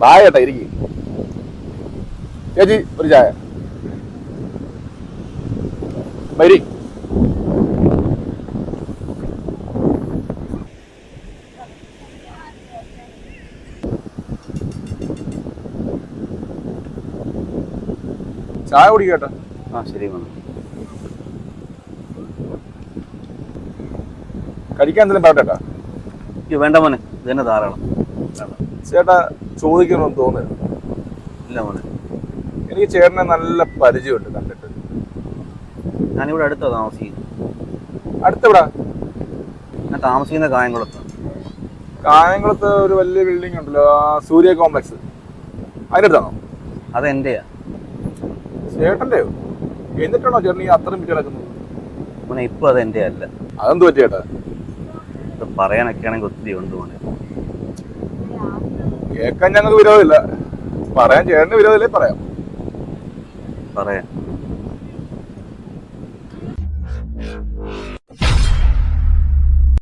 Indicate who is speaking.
Speaker 1: Bye ചേട്ടാ ഇരിക്കും ചേച്ചി ഒരു ചായ. വരി. ചായ കുടിക്കട്ടെ
Speaker 2: ആ ശരി
Speaker 1: കഴിക്കാൻ എന്തെങ്കിലും പറയട്ടെ
Speaker 2: വേണ്ട മോനെ. ഇതന്നെ തന്നെ ധാരാളം.
Speaker 1: ചേട്ടാ ചോദിക്കണമെന്ന് തോന്നുന്നു.
Speaker 2: ഇല്ല മോനെ.
Speaker 1: എനിക്ക് ചേട്ടനെ നല്ല പരിചയമുണ്ട് കണ്ടിട്ട്.
Speaker 2: ഞാനിവിടെ അടുത്താ താമസിക്കുന്നത്.
Speaker 1: അടുത്തെവിടാ?
Speaker 2: ഞാൻ താമസിക്കുന്ന കായംകുളത്ത്.
Speaker 1: കായംകുളത്ത് ഒരു വലിയ ബിൽഡിംഗ് ഉണ്ടല്ലോ ആ സൂര്യ കോംപ്ലക്സ് അതിന്റെ അടുത്താണോ?
Speaker 2: അത് എന്റെയാ
Speaker 1: ചേട്ടന്റെയോ എന്നിട്ടാണോ ചേട്ടൻ ഈ അത്രയും പിടിച്ചു കിടക്കുന്നത്?
Speaker 2: മോനെ ഇപ്പോൾ അത് എന്റെ അല്ല
Speaker 1: അതെന്ത് പറ്റി ചേട്ടാ?
Speaker 2: ഇത് പറയാനൊക്കെ ആണെങ്കിൽ ഒത്തിരി ഉണ്ട് മോനെ.
Speaker 1: കേൾക്കാൻ ഞങ്ങൾക്ക് വിരോധമില്ല. പറയാൻ ചേട്ടന് വിരോധമില്ലേ പറയാം.
Speaker 2: പറയാം.